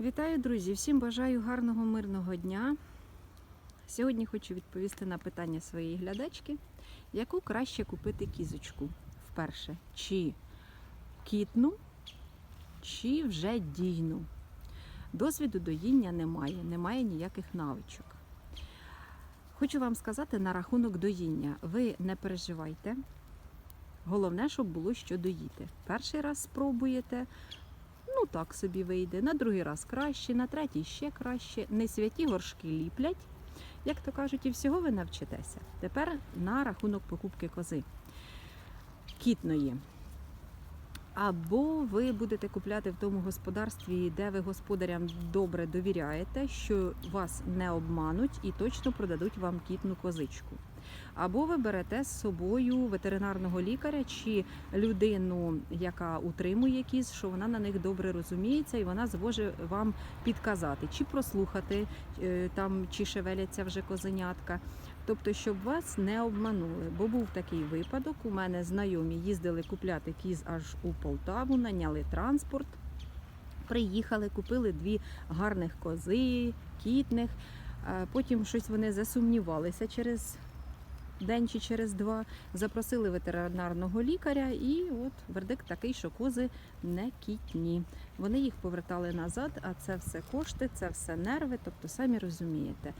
Вітаю, друзі! Всім бажаю гарного мирного дня. Сьогодні хочу відповісти на питання своєї глядачки, яку краще купити кізочку вперше. Чи кітну, чи вже дійну. Досвіду доїння немає, немає ніяких навичок. Хочу вам сказати на рахунок доїння. Ви не переживайте. Головне, щоб було що доїти. Перший раз спробуєте, так собі вийде. На другий раз краще, на третій ще краще. Не святі горшки ліплять. Як то кажуть, і всього ви навчитеся. Тепер на рахунок покупки кози кітної. Або ви будете купляти в тому господарстві, де ви господарям добре довіряєте, що вас не обмануть і точно продадуть вам кітну козичку. Або ви берете з собою ветеринарного лікаря чи людину, яка утримує кіз, що вона на них добре розуміється, і вона зможе вам підказати, чи прослухати е, там, чи шевеляться вже козенятка. Тобто, щоб вас не обманули. Бо був такий випадок. У мене знайомі їздили купляти кіз аж у Полтаву, наняли транспорт, приїхали, купили дві гарних кози, кітних. Е, Потім щось вони засумнівалися через день чи через два. Запросили ветеринарного лікаря, і от вердикт такий, що кози не кітні. Вони їх повертали назад, а це все кошти, це все нерви. Тобто, самі розумієте, е,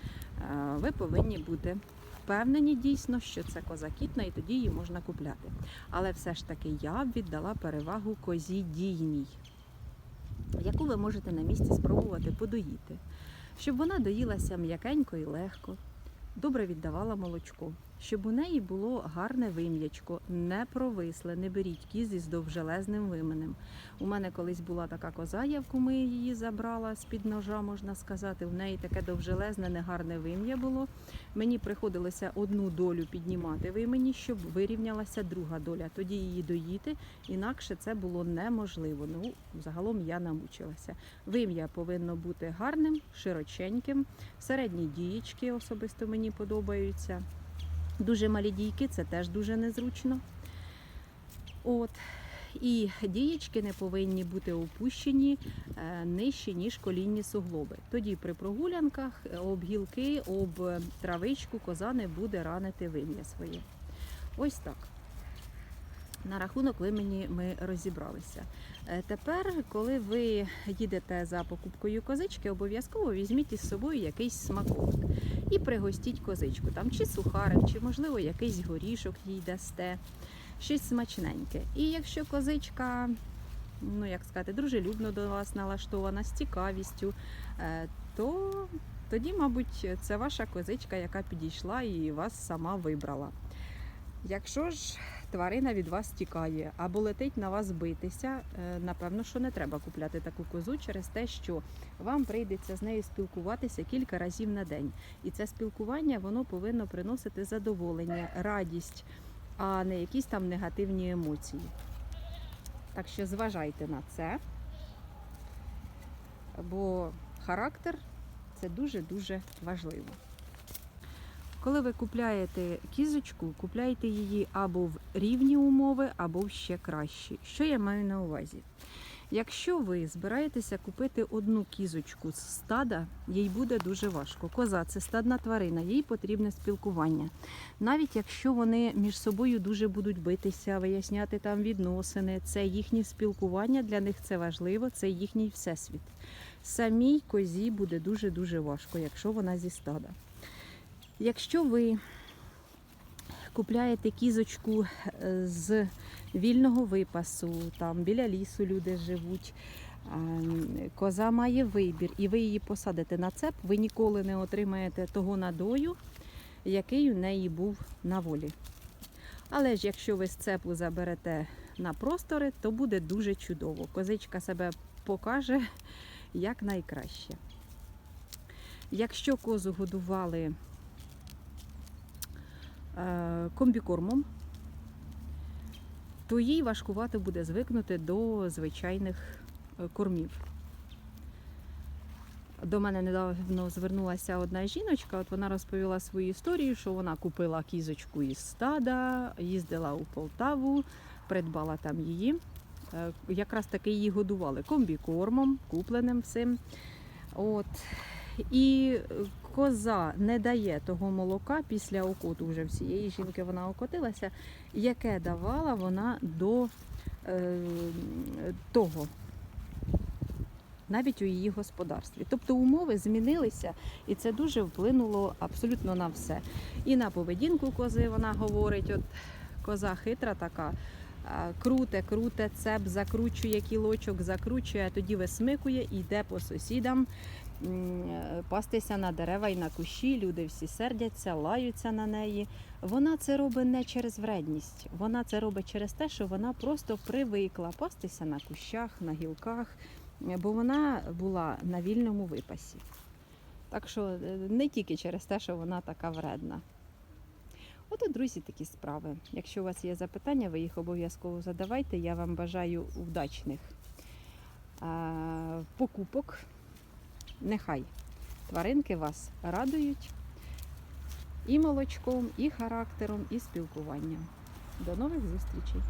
ви повинні бути впевнені дійсно, що це коза кітна, і тоді її можна купляти. Але все ж таки я б віддала перевагу козі дійній, яку ви можете на місці спробувати подоїти, щоб вона доїлася м'якенько і легко, добре віддавала молочко, щоб у неї було гарне вим'ячко, не провисле, не беріть кіз із довжелезним вименем. У мене колись була така коза, я в куми її забрала з-під ножа, можна сказати. У неї таке довжелезне, негарне вим'я було. Мені приходилося одну долю піднімати вимені, щоб вирівнялася друга доля. Тоді її доїти, інакше це було неможливо. Ну, загалом я намучилася. Вим'я повинно бути гарним, широченьким. Середні дієчки особисто мені подобаються. Дуже малі дійки це теж дуже незручно. От. І дієчки не повинні бути опущені е, нижче, ніж колінні суглоби. Тоді при прогулянках е, об гілки, об травичку коза не буде ранити вим'я своє. Ось так. На рахунок вимені ми розібралися. Е, Тепер, коли ви їдете за покупкою козички, обов'язково візьміть із собою якийсь смаколик і пригостіть козичку. Там чи сухарик, чи можливо якийсь горішок їй дасте, щось смачненьке. І якщо козичка, ну як сказати, дружелюбно до вас налаштована з цікавістю, е, то тоді, мабуть, це ваша козичка, яка підійшла і вас сама вибрала. Якщо ж тварина від вас тікає або летить на вас битися, е, напевно, що не треба купляти таку козу через те, що вам прийдеться з нею спілкуватися кілька разів на день. І це спілкування воно повинно приносити задоволення, радість, а не якісь там негативні емоції. Так що зважайте на це, бо характер це дуже-дуже важливо. Коли ви купляєте кізочку, купляйте її або в рівні умови, або в ще кращі. Що я маю на увазі? Якщо ви збираєтеся купити одну кізочку з стада, їй буде дуже важко. Коза це стадна тварина, їй потрібне спілкування. Навіть якщо вони між собою дуже будуть битися, виясняти там відносини, це їхнє спілкування, для них це важливо, це їхній всесвіт. Самій козі буде дуже-дуже важко, якщо вона зі стада. Якщо ви купляєте кізочку е, з вільного випасу, там біля лісу люди живуть, коза має вибір, і ви її посадите на цеп, ви ніколи не отримаєте того надою, який у неї був на волі. Але ж якщо ви з цепу заберете на простори, то буде дуже чудово. Козичка себе покаже як найкраще. Якщо козу годували комбікормом, то їй важкувато буде звикнути до звичайних е, кормів. До мене недавно звернулася одна жіночка, от вона розповіла свою історію, що вона купила кізочку із стада, їздила у Полтаву, придбала там її. е, якраз таки її годували комбікормом, купленим всім. От. І коза не дає того молока після окоту вже всієї жінки вона окотилася, яке давала вона до е, того, навіть у її господарстві. Тобто умови змінилися, і це дуже вплинуло абсолютно на все. І на поведінку кози вона говорить, от коза хитра така. Круте, круте, цеп, закручує кілочок, закручує, а тоді висмикує і йде по сусідам пастися на дерева і на кущі. Люди всі сердяться, лаються на неї. Вона це робить не через вредність, вона це робить через те, що вона просто привикла пастися на кущах, на гілках, бо вона була на вільному випасі. Так що е, не тільки через те, що вона така вредна. Ото, друзі, такі справи. Якщо у вас є запитання, ви їх обов'язково задавайте. Я вам бажаю вдачних е, покупок. Нехай тваринки вас радують і молочком, і характером, і спілкуванням. До нових зустрічей!